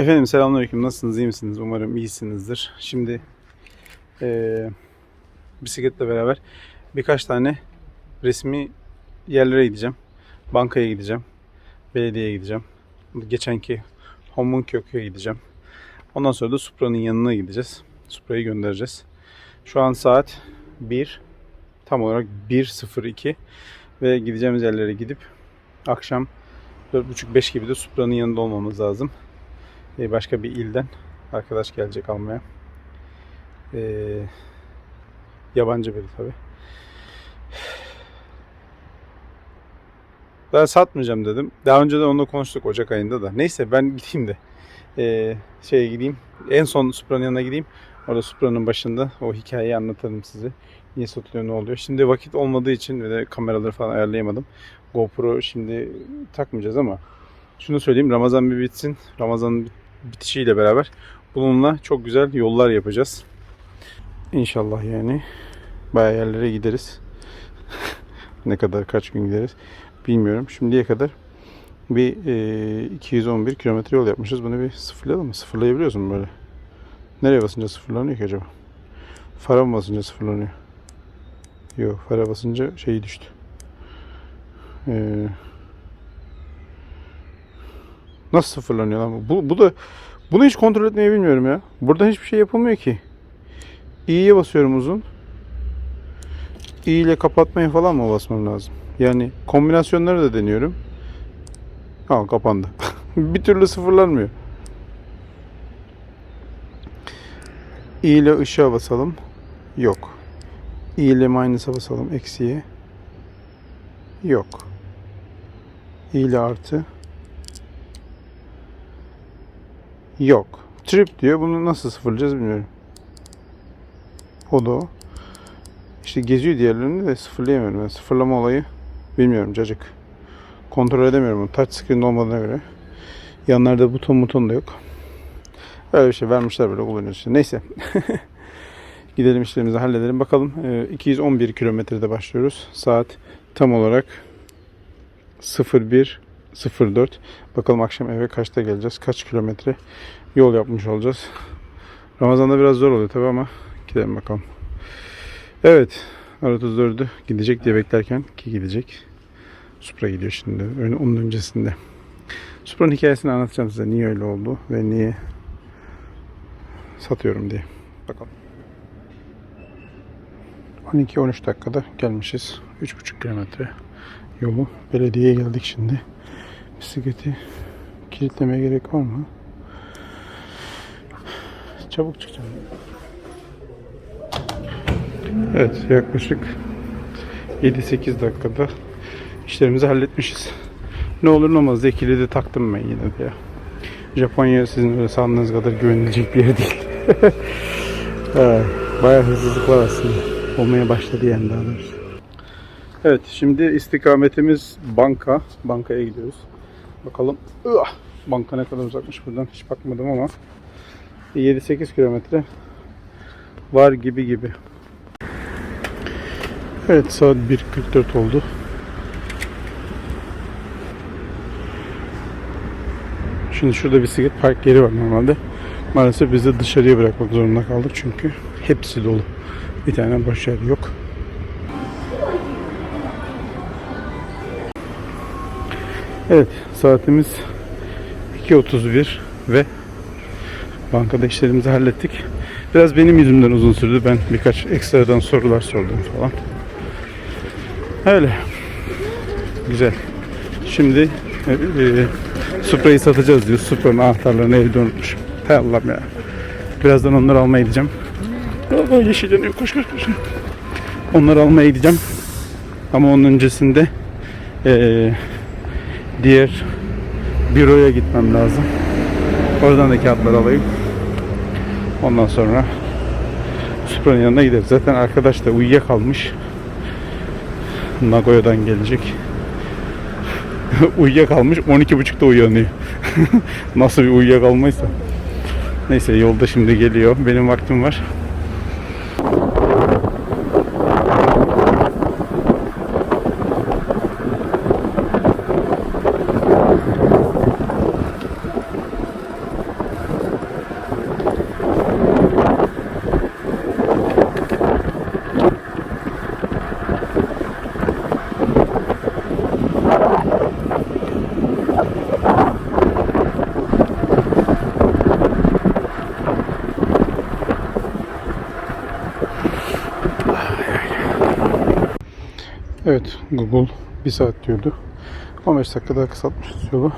Efendim selamünaleyküm. Nasılsınız? iyi misiniz? Umarım iyisinizdir. Şimdi eee, bisikletle beraber birkaç tane resmi yerlere gideceğim. Bankaya gideceğim. Belediyeye gideceğim. Geçenki Homunkök'e gideceğim. Ondan sonra da Supra'nın yanına gideceğiz. Supra'yı göndereceğiz. Şu an saat 1. Tam olarak 1.02 ve gideceğimiz yerlere gidip akşam 4.30-5 gibi de Supra'nın yanında olmamız lazım. Ee, başka bir ilden arkadaş gelecek almaya. Ee, yabancı biri tabi. Ben satmayacağım dedim. Daha önce de onunla konuştuk Ocak ayında da. Neyse ben gideyim de ee, şeye gideyim. En son Supra'nın yanına gideyim. Orada Supra'nın başında o hikayeyi anlatırım size. Niye satılıyor ne oluyor. Şimdi vakit olmadığı için ve de kameraları falan ayarlayamadım. GoPro şimdi takmayacağız ama şunu söyleyeyim Ramazan bir bitsin. Ramazan'ın bit- bitişiyle beraber bununla çok güzel yollar yapacağız. İnşallah yani bayağı yerlere gideriz. ne kadar kaç gün gideriz bilmiyorum. Şimdiye kadar bir e, 211 kilometre yol yapmışız. Bunu bir sıfırlayalım mı? Sıfırlayabiliyoruz mu böyle? Nereye basınca sıfırlanıyor ki acaba? Fara mı basınca sıfırlanıyor? Yok fara basınca şeyi düştü. Ee, nasıl sıfırlanıyor lan bu? bu? Da bunu hiç kontrol etmeyi bilmiyorum ya. Burada hiçbir şey yapılmıyor ki. İ'ye basıyorum uzun. İ ile kapatmayı falan mı basmam lazım? Yani kombinasyonları da deniyorum. Ha kapandı. bir türlü sıfırlanmıyor. İ ile ışığa basalım. Yok. İ ile minus'a basalım. Eksiye. Yok. İ ile artı. Yok. Trip diyor. Bunu nasıl sıfırlayacağız bilmiyorum. O da o. İşte geziyor diğerlerini de sıfırlayamıyorum. Ben sıfırlama olayı bilmiyorum cacık. Kontrol edemiyorum. Touch screen olmadığına göre. Yanlarda buton buton da yok. Öyle bir şey vermişler böyle kullanıyoruz. Neyse. Gidelim işlerimizi halledelim. Bakalım e, 211 kilometrede başlıyoruz. Saat tam olarak 01.04. Bakalım akşam eve kaçta geleceğiz? Kaç kilometre yol yapmış olacağız? Ramazan'da biraz zor oluyor tabi ama gidelim bakalım. Evet. R34'ü gidecek diye beklerken ki gidecek. Supra gidiyor şimdi. Ön- Onun öncesinde. Supra'nın hikayesini anlatacağım size. Niye öyle oldu ve niye satıyorum diye. Bakalım. 12-13 dakikada gelmişiz. 3,5 kilometre yolu. Belediyeye geldik şimdi. Bisikleti kilitlemeye gerek var mı? Çabuk çıkacağım. Evet yaklaşık 7-8 dakikada işlerimizi halletmişiz. Ne olur ne olmaz diye kilidi taktım ben yine de ya. Japonya sizin öyle sandığınız kadar güvenilecek bir yer değil. evet, bayağı hızlılık var aslında. Olmaya başladı yani daha doğrusu. Evet şimdi istikametimiz banka. Bankaya gidiyoruz. Bakalım. Banka ne kadar uzakmış buradan hiç bakmadım ama 7-8 kilometre var gibi gibi. Evet saat 1.44 oldu. Şimdi şurada bisiklet park yeri var normalde. Maalesef biz de dışarıya bırakmak zorunda kaldık çünkü hepsi dolu. Bir tane boş yer yok. Evet saatimiz 2.31 ve bankada işlerimizi hallettik. Biraz benim yüzümden uzun sürdü. Ben birkaç ekstradan sorular sordum falan. Öyle. Güzel. Şimdi e, e, Supra'yı satacağız diyor. Supra'nın anahtarlarını evde unutmuşum. Hay Allah'ım ya. Birazdan onları almaya gideceğim. Aa, yeşil yanıyor. Koş koş koş. Onları almaya gideceğim. Ama onun öncesinde e, diğer büroya gitmem lazım. Oradan da kağıtları alayım. Ondan sonra Supra'nın yanına gideriz. Zaten arkadaş da uyuyakalmış. Nagoya'dan gelecek. uyuyakalmış. 12.30'da uyanıyor. Nasıl bir uyuyakalmaysa. Neyse yolda şimdi geliyor. Benim vaktim var. Evet Google 1 saat diyordu. 15 dakika daha kısaltmışız yolu.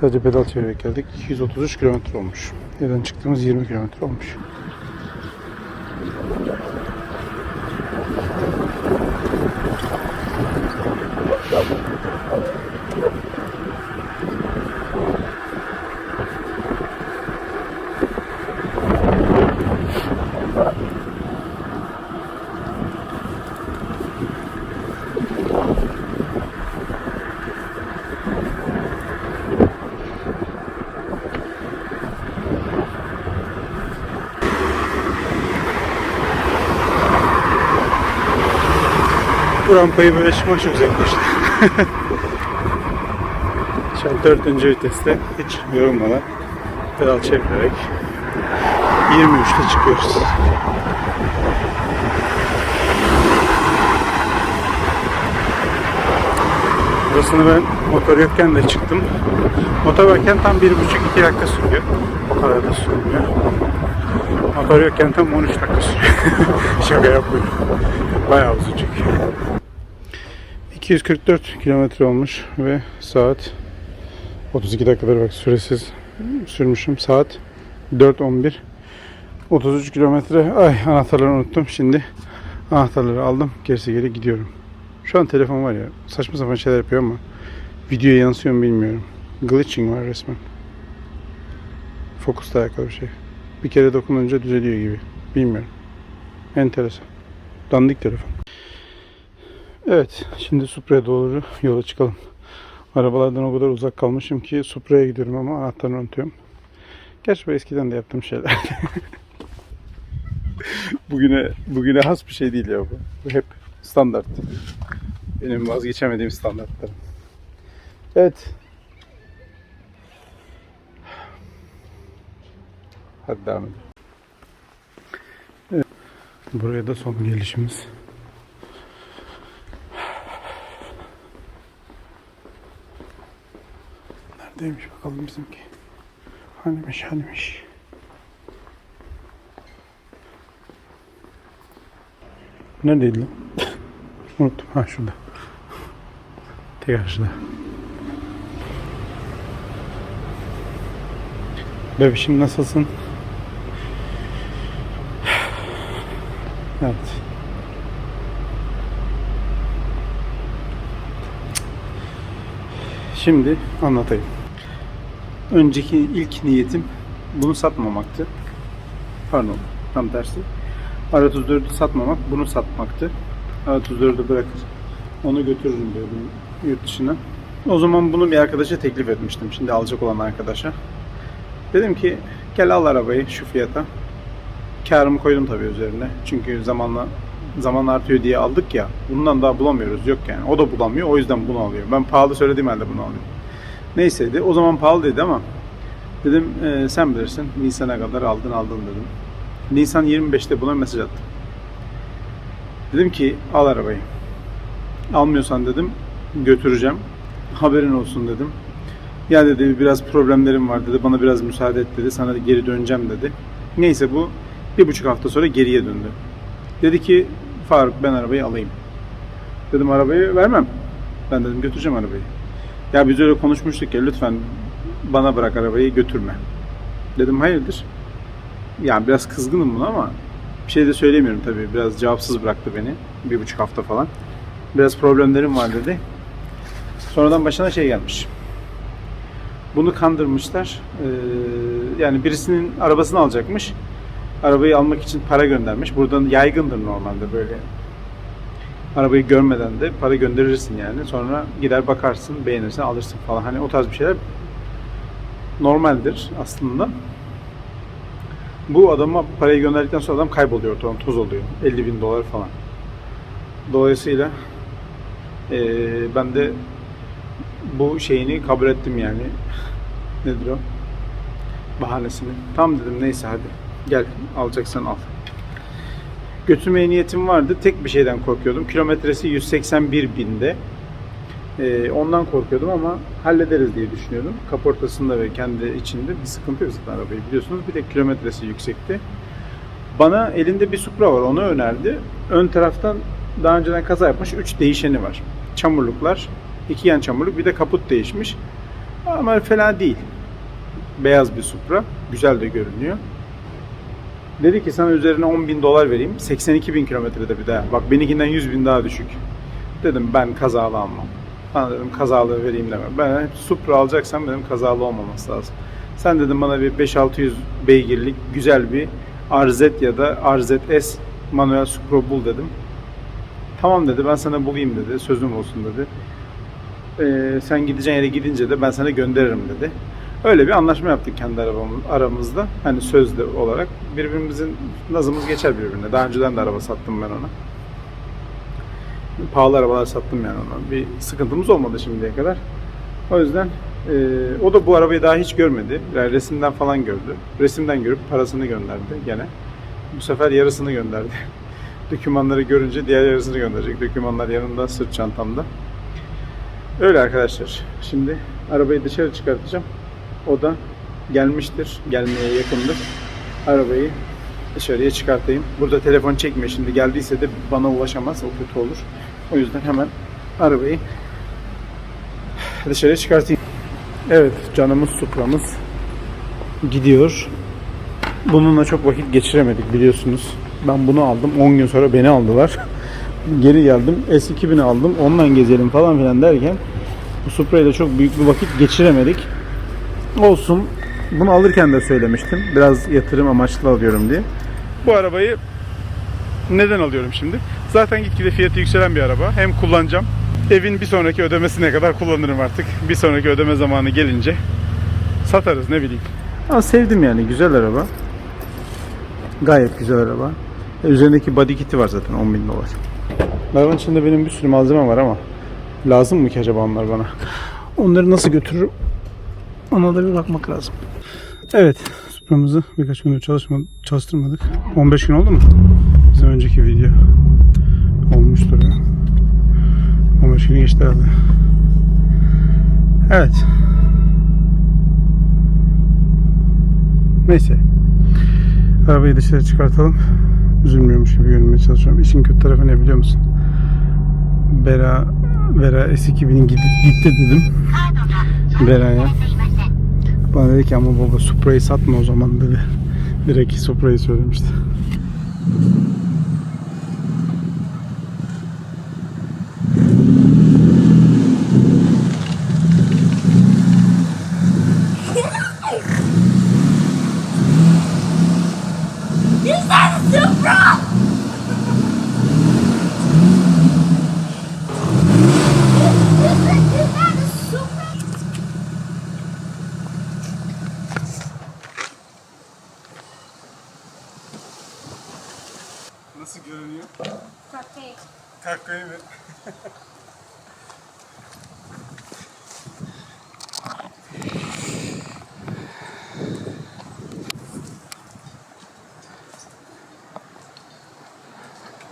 Sadece pedal çevirerek geldik. 233 kilometre olmuş. Evden çıktığımız 20 kilometre olmuş. Bu rampayı böyle çıkmak çok zevkli Şu an dördüncü viteste hiç yorulmadan pedal çevirerek 23'te çıkıyoruz. Burasını ben motor yokken de çıktım. Motor varken tam 1,5-2 dakika sürüyor. O kadar da sürmüyor. Motor yokken tam 13 dakika sürüyor. Şaka yapmıyorum. Bayağı uzun. 244 kilometre olmuş ve saat 32 dakikadır bak süresiz sürmüşüm. Saat 4.11 33 kilometre. Ay anahtarları unuttum. Şimdi anahtarları aldım. Gerisi geri gidiyorum. Şu an telefon var ya saçma sapan şeyler yapıyor ama videoya yansıyor mu bilmiyorum. Glitching var resmen. Fokusla alakalı bir şey. Bir kere dokununca düzeliyor gibi. Bilmiyorum. Enteresan. Dandik telefon. Evet, şimdi Supra'ya doğru yola çıkalım. Arabalardan o kadar uzak kalmışım ki Supra'ya gidiyorum ama anahtarını unutuyorum. Gerçi bu eskiden de yaptığım şeyler. bugüne bugüne has bir şey değil ya bu. Bu hep standart. Benim vazgeçemediğim standartlarım. Evet. Hadi devam edelim. Evet. Buraya da son gelişimiz. Neredeymiş bakalım bizimki. Hanimiş hanimiş. Neredeydi lan? Unuttum. Ha şurada. Tekrar şurada. Bebişim nasılsın? Evet. Şimdi anlatayım. Önceki ilk niyetim bunu satmamaktı. Pardon, tam tersi. R34'ü satmamak, bunu satmaktı. R34'ü bırakır, onu götürürüm diyordum yurt dışına. O zaman bunu bir arkadaşa teklif etmiştim. Şimdi alacak olan arkadaşa. Dedim ki gel al arabayı şu fiyata. Karımı koydum tabii üzerine. Çünkü zamanla zaman artıyor diye aldık ya. Bundan daha bulamıyoruz. Yok yani. O da bulamıyor. O yüzden bunu alıyor. Ben pahalı söylediğim halde bunu alıyorum. Neyseydi. O zaman pahalı dedi ama dedim "E, sen bilirsin. Nisan'a kadar aldın aldın dedim. Nisan 25'te buna mesaj attım. Dedim ki al arabayı. Almıyorsan dedim götüreceğim. Haberin olsun dedim. Ya dedi biraz problemlerim var dedi. Bana biraz müsaade et dedi. Sana geri döneceğim dedi. Neyse bu bir buçuk hafta sonra geriye döndü. Dedi ki Faruk ben arabayı alayım. Dedim arabayı vermem. Ben dedim götüreceğim arabayı. Ya biz öyle konuşmuştuk ya lütfen bana bırak arabayı götürme. Dedim hayırdır? Yani biraz kızgınım buna ama bir şey de söylemiyorum tabii. Biraz cevapsız bıraktı beni. Bir buçuk hafta falan. Biraz problemlerim var dedi. Sonradan başına şey gelmiş. Bunu kandırmışlar. Ee, yani birisinin arabasını alacakmış. Arabayı almak için para göndermiş. Buradan yaygındır normalde böyle. Arabayı görmeden de para gönderirsin yani. Sonra gider bakarsın, beğenirsen alırsın falan. Hani o tarz bir şeyler normaldir aslında. Bu adama parayı gönderdikten sonra adam kayboluyor ortadan toz oluyor. 50 bin dolar falan. Dolayısıyla eee, ben de bu şeyini kabul ettim yani. Nedir o? Bahanesini. Tam dedim neyse hadi gel alacaksan al. Götürmeye niyetim vardı. Tek bir şeyden korkuyordum. Kilometresi 181 binde. Ee, ondan korkuyordum ama hallederiz diye düşünüyordum. Kaportasında ve kendi içinde bir sıkıntı yok zaten arabayı biliyorsunuz. Bir de kilometresi yüksekti. Bana elinde bir Supra var onu önerdi. Ön taraftan daha önceden kaza yapmış 3 değişeni var. Çamurluklar, iki yan çamurluk bir de kaput değişmiş. Ama fena değil. Beyaz bir Supra. Güzel de görünüyor. Dedi ki sana üzerine 10 bin dolar vereyim. 82 bin kilometrede bir daha. Bak benimkinden 100 bin daha düşük. Dedim ben kazalı almam. Bana dedim kazalı vereyim deme. Ben hep Supra alacaksam dedim kazalı olmaması lazım. Sen dedim bana bir 5-600 beygirlik güzel bir RZ ya da RZS manuel Supra bul dedim. Tamam dedi ben sana bulayım dedi. Sözüm olsun dedi. Ee, sen gideceğin yere gidince de ben sana gönderirim dedi. Öyle bir anlaşma yaptık kendi arabamız, aramızda. Hani sözlü olarak. Birbirimizin nazımız geçer birbirine. Daha önceden de araba sattım ben ona. Pahalı arabalar sattım yani ona. Bir sıkıntımız olmadı şimdiye kadar. O yüzden e, o da bu arabayı daha hiç görmedi. Yani resimden falan gördü. Resimden görüp parasını gönderdi gene. Bu sefer yarısını gönderdi. Dokümanları görünce diğer yarısını gönderecek. Dokümanlar yanında sırt çantamda. Öyle arkadaşlar. Şimdi arabayı dışarı çıkartacağım. O da gelmiştir. Gelmeye yakındır. Arabayı dışarıya çıkartayım. Burada telefon çekmiyor şimdi. Geldiyse de bana ulaşamaz. O kötü olur. O yüzden hemen arabayı dışarıya çıkartayım. Evet canımız Supra'mız gidiyor. Bununla çok vakit geçiremedik biliyorsunuz. Ben bunu aldım. 10 gün sonra beni aldılar. Geri geldim. S2000'i aldım. Ondan gezelim falan filan derken bu Supra ile çok büyük bir vakit geçiremedik. Olsun. Bunu alırken de söylemiştim. Biraz yatırım amaçlı alıyorum diye. Bu arabayı neden alıyorum şimdi? Zaten gitgide fiyatı yükselen bir araba. Hem kullanacağım. Evin bir sonraki ödemesine kadar kullanırım artık. Bir sonraki ödeme zamanı gelince satarız ne bileyim. Ama sevdim yani güzel araba. Gayet güzel araba. E, üzerindeki body kit'i var zaten 10 bin dolar. Arabanın içinde benim bir sürü malzeme var ama lazım mı ki acaba onlar bana? Onları nasıl götürürüm? Ona da bir bakmak lazım. Evet, Supra'mızı birkaç gündür çalışma, çalıştırmadık. 15 gün oldu mu? Bizim önceki video olmuştur ya. 15 günü geçti herhalde. Evet. Neyse. Arabayı dışarı çıkartalım. Üzülmüyormuş gibi görünmeye çalışıyorum. İşin kötü tarafı ne biliyor musun? Bera Vera S2000'in gitti, gitti dedim. Bera'ya. Bana dedi ki ama baba Supra'yı satma o zaman dedi. Direkt Supra'yı söylemişti.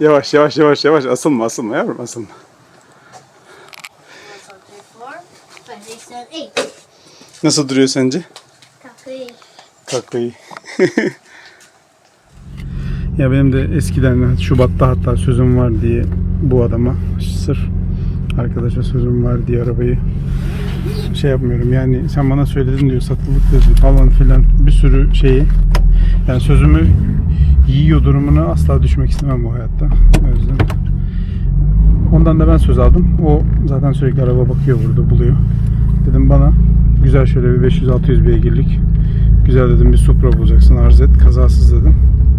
Yavaş yavaş yavaş yavaş asılma asılma yavrum asılma. Nasıl duruyor sence? Kakui. Kakayı. ya benim de eskiden Şubat'ta hatta sözüm var diye bu adama sırf arkadaşa sözüm var diye arabayı şey yapmıyorum yani sen bana söyledin diyor satılık dedin falan filan bir sürü şeyi yani sözümü yiyor durumuna asla düşmek istemem bu hayatta. O ondan da ben söz aldım. O zaten sürekli araba bakıyor burada buluyor. Dedim bana güzel şöyle bir 500-600 beygirlik güzel dedim bir Supra bulacaksın RZ kazasız dedim.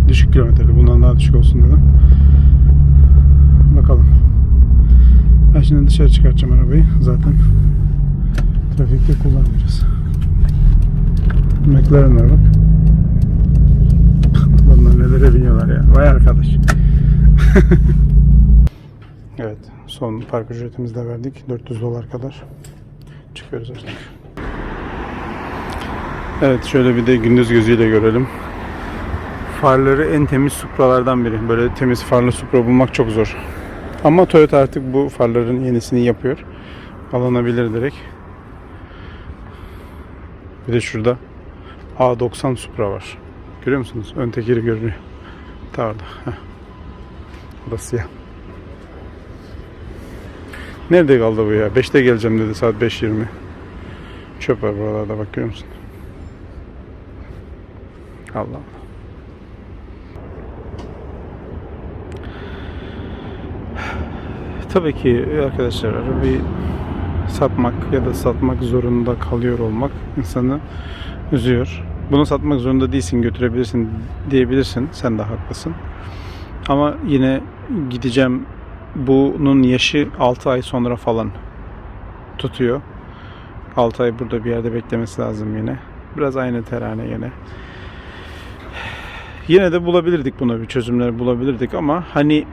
Düşük kilometreli bundan daha düşük olsun dedim. Bakalım. Ben şimdi dışarı çıkartacağım arabayı. Zaten trafikte kullanmayacağız. McLaren var bak Bunlar nelere biniyorlar ya vay arkadaş Evet son park ücretimizi de verdik 400 dolar kadar çıkıyoruz artık Evet şöyle bir de gündüz gözüyle görelim. Farları en temiz Supra'lardan biri. Böyle temiz farlı Supra bulmak çok zor. Ama Toyota artık bu farların yenisini yapıyor. Alınabilir direkt. Bir de şurada A90 Supra var. Görüyor musunuz? Ön tekeri görünüyor. Ta orada. Heh. O da siyah. Nerede kaldı bu ya? 5'te geleceğim dedi saat 5.20. Çöp var buralarda bakıyor musun? Allah Allah. Tabii ki arkadaşlar arabayı satmak ya da satmak zorunda kalıyor olmak insanı üzüyor. Bunu satmak zorunda değilsin, götürebilirsin diyebilirsin. Sen de haklısın. Ama yine gideceğim bunun yaşı 6 ay sonra falan tutuyor. 6 ay burada bir yerde beklemesi lazım yine. Biraz aynı terane yine. Yine de bulabilirdik buna bir çözümler bulabilirdik ama hani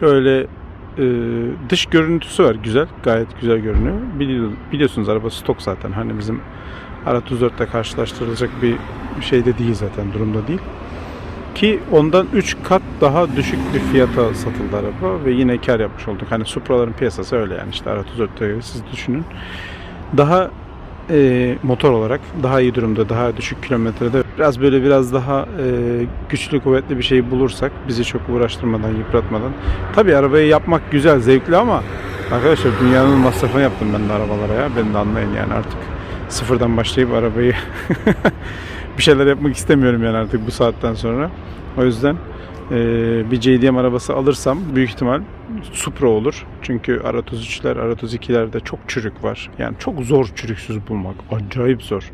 öyle e, dış görüntüsü var güzel. Gayet güzel görünüyor. Bili- Biliyorsunuz araba stok zaten. Hani bizim R34 ile karşılaştırılacak bir şey de değil zaten. Durumda değil. Ki ondan 3 kat daha düşük bir fiyata satıldı araba ve yine kar yapmış olduk. Hani Supra'ların piyasası öyle yani işte R34'te göre siz düşünün. Daha e, motor olarak daha iyi durumda, daha düşük kilometrede biraz böyle biraz daha e, güçlü kuvvetli bir şey bulursak bizi çok uğraştırmadan, yıpratmadan. Tabii arabayı yapmak güzel, zevkli ama arkadaşlar dünyanın masrafını yaptım ben de arabalara ya. Ben de anlayın yani artık sıfırdan başlayıp arabayı bir şeyler yapmak istemiyorum yani artık bu saatten sonra. O yüzden e, bir JDM arabası alırsam büyük ihtimal Supra olur. Çünkü R33'ler, R32'lerde çok çürük var. Yani çok zor çürüksüz bulmak. Acayip zor.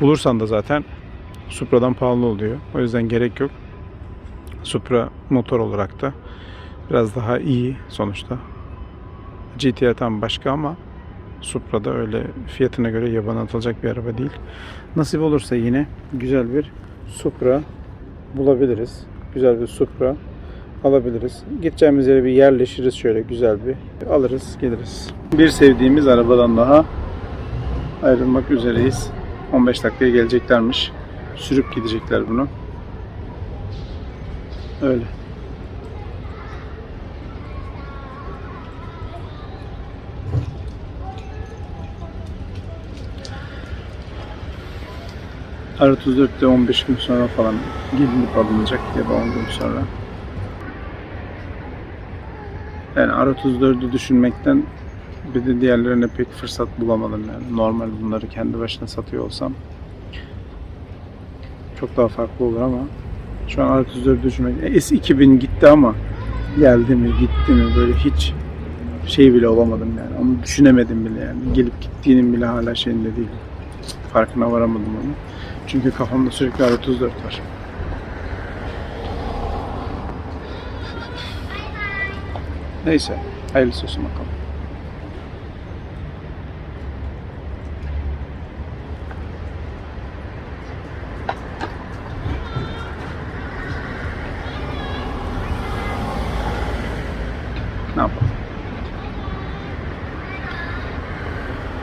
Bulursan da zaten Supra'dan pahalı oluyor. O yüzden gerek yok. Supra motor olarak da biraz daha iyi sonuçta. GTR tam başka ama Supra'da öyle fiyatına göre yabana atılacak bir araba değil. Nasip olursa yine güzel bir Supra bulabiliriz. Güzel bir Supra alabiliriz. Gideceğimiz yere bir yerleşiriz şöyle güzel bir. Alırız geliriz. Bir sevdiğimiz arabadan daha ayrılmak üzereyiz. 15 dakikaya geleceklermiş. Sürüp gidecekler bunu. Öyle. R34'te 15 gün sonra falan gelinip alınacak ya da 10 gün sonra. Yani R34'ü düşünmekten bir de diğerlerine pek fırsat bulamadım yani. Normal bunları kendi başına satıyor olsam çok daha farklı olur ama şu an R34'ü düşünmek e, S2000 gitti ama geldi mi gitti mi böyle hiç şey bile olamadım yani. Onu düşünemedim bile yani. Gelip gittiğinin bile hala şeyinde değil. Farkına varamadım onu. Çünkü kafamda sürekli R34 var. Neyse. Hayırlısı olsun bakalım. Ne yapalım?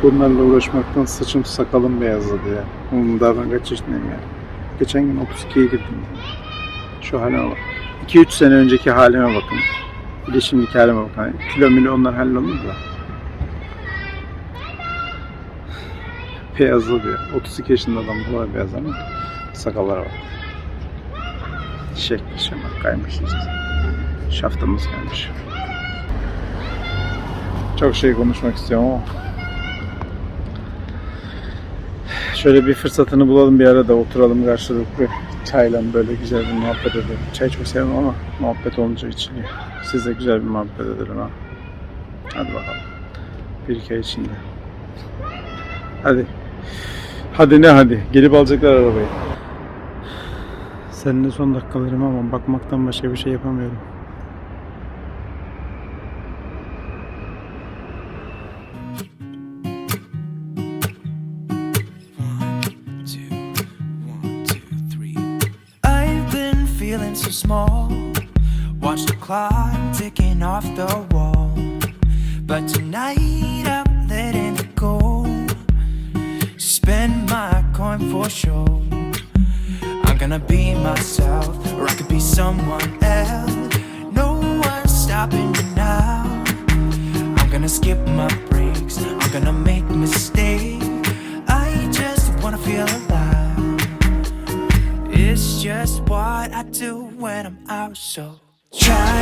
Bunlarla uğraşmaktan saçım sakalım beyazladı ya. Onun daha ben kaç yaşındayım ya. Geçen gün 32'ye girdim. Şu halime bak. 2-3 sene önceki halime bakın. Bir de şimdiki halime bakın. Hani kilo milo onlar hallolur da. Beyazladı ya. 32 yaşında adam bu kadar beyaz ama sakallara bak. Şekli şemak kaymış işte. Şaftımız kaymış. Çok şey konuşmak istiyorum ama Şöyle bir fırsatını bulalım bir arada oturalım karşılıklı çayla böyle güzel bir muhabbet edelim. Çay çok sevmem ama muhabbet olunca içiliyor. Siz de güzel bir muhabbet edelim ha. Hadi bakalım. Bir iki içinde. Hadi. Hadi ne hadi. Gelip alacaklar arabayı. Seninle son dakikalarım ama bakmaktan başka bir şey yapamıyorum. Small. Watch the clock ticking off the wall. But tonight I'm letting it go. Spend my coin for sure. I'm gonna be myself, or I could be someone else. No one's stopping me now. I'm gonna skip my breaks. I'm gonna make mistakes. just what I do when I'm out so Try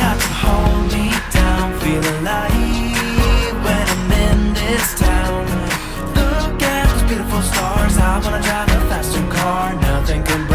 not to hold me down. Feel alive when I'm in this town. Look at those beautiful stars. I wanna drive a faster car. Nothing can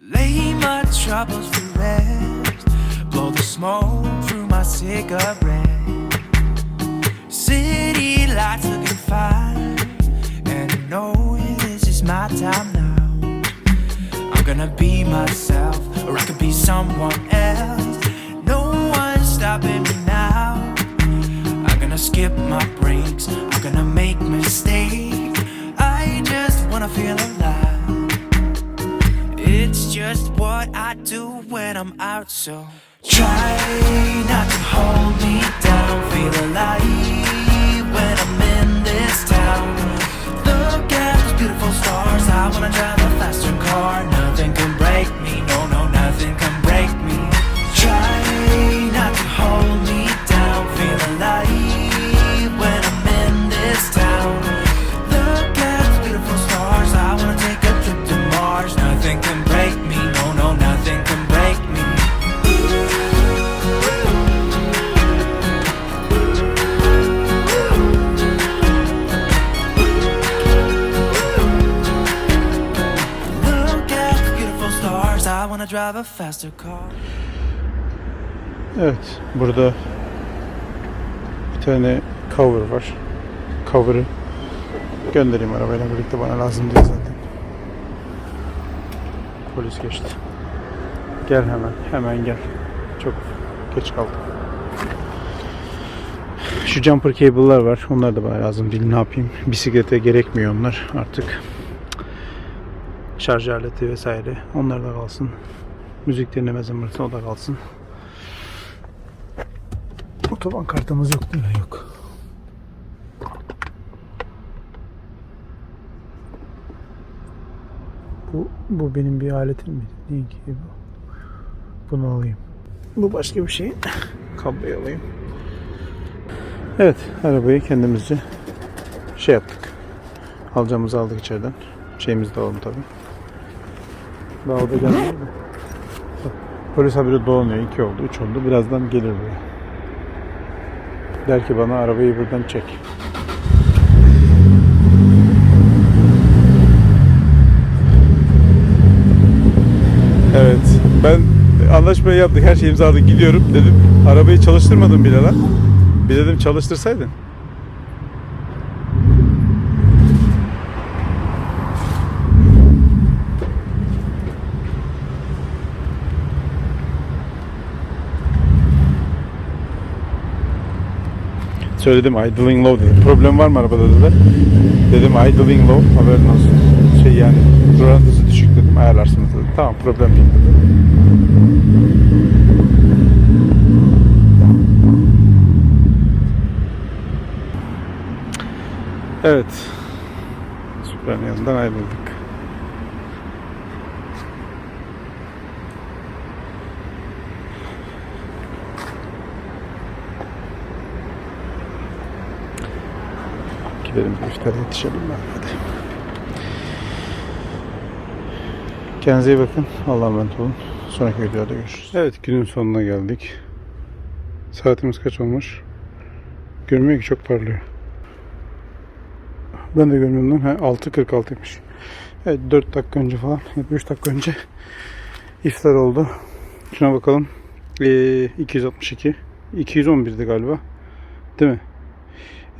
Lay my troubles to rest. Blow the smoke through my cigarette. City lights looking fine. And I know this is my time now. I'm gonna be myself, or I could be someone else. No one's stopping me now. I'm gonna skip my breaks. I'm gonna make mistakes. Wanna feel alive. It's just what I do when I'm out, so try not to hold me down. Feel alive when I'm in this town. Look at those beautiful stars. I wanna drive a faster car. Nothing can break me. No, no, nothing can break me. Try Evet, burada bir tane cover var. Cover'ı göndereyim arabayla birlikte bana lazım değil zaten. Polis geçti. Gel hemen, hemen gel. Çok geç kaldım. Şu jumper cable'lar var. Onlar da bana lazım değil. Ne yapayım? Bisiklete gerekmiyor onlar artık. Şarj aleti vesaire. Onlar da kalsın. Müzik dinleme zımbırtı o da kalsın. Otoban kartımız yok değil mi? Yok. Bu, bu benim bir aletim mi? Değil ki bu. Bunu alayım. Bu başka bir şey. Kabloyu alayım. Evet, arabayı kendimizce şey yaptık. Alacağımızı aldık içeriden. Şeyimizi de alalım tabii. Daha o da Polis haberi dolanıyor. iki oldu, üç oldu. Birazdan gelir buraya. Der ki bana arabayı buradan çek. Evet. Ben anlaşmayı yaptık. Her şeyi imzaladık. Gidiyorum dedim. Arabayı çalıştırmadım bile lan. Bir dedim çalıştırsaydın. Söyledim idling low dedim. Problem var mı arabada dediler. Dedim idling low haberin olsun. Şey yani durantısı düşük dedim ayarlarsınız dedi. Tamam problem değil dedi. Evet. Süper'in yanından ayrıldık. Gidelim iftara yetişelim ben hadi. Kendinize iyi bakın. Allah'a emanet olun. Sonraki videoda görüşürüz. Evet günün sonuna geldik. Saatimiz kaç olmuş? Görmüyor ki çok parlıyor. Ben de görmüyorum lan. Ha, 6.46'ymış. Evet 4 dakika önce falan. ya da 3 dakika önce iftar oldu. Şuna bakalım. Ee, 262. 211'di galiba. Değil mi?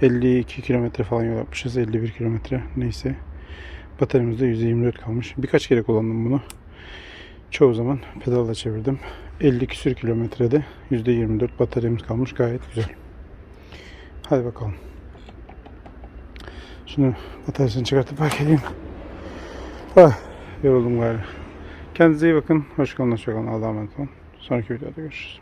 52 kilometre falan yol yapmışız. 51 kilometre neyse. Bataryamızda %24 kalmış. Birkaç kere kullandım bunu. Çoğu zaman pedalla çevirdim. 50 küsür kilometrede %24 bataryamız kalmış. Gayet güzel. Hadi bakalım. Şunu bataryasını çıkartıp park edeyim. Ah, yoruldum galiba. Kendinize iyi bakın. Hoş kalın, hoşça kalın. Allah'a emanet olun. Sonraki videoda görüşürüz.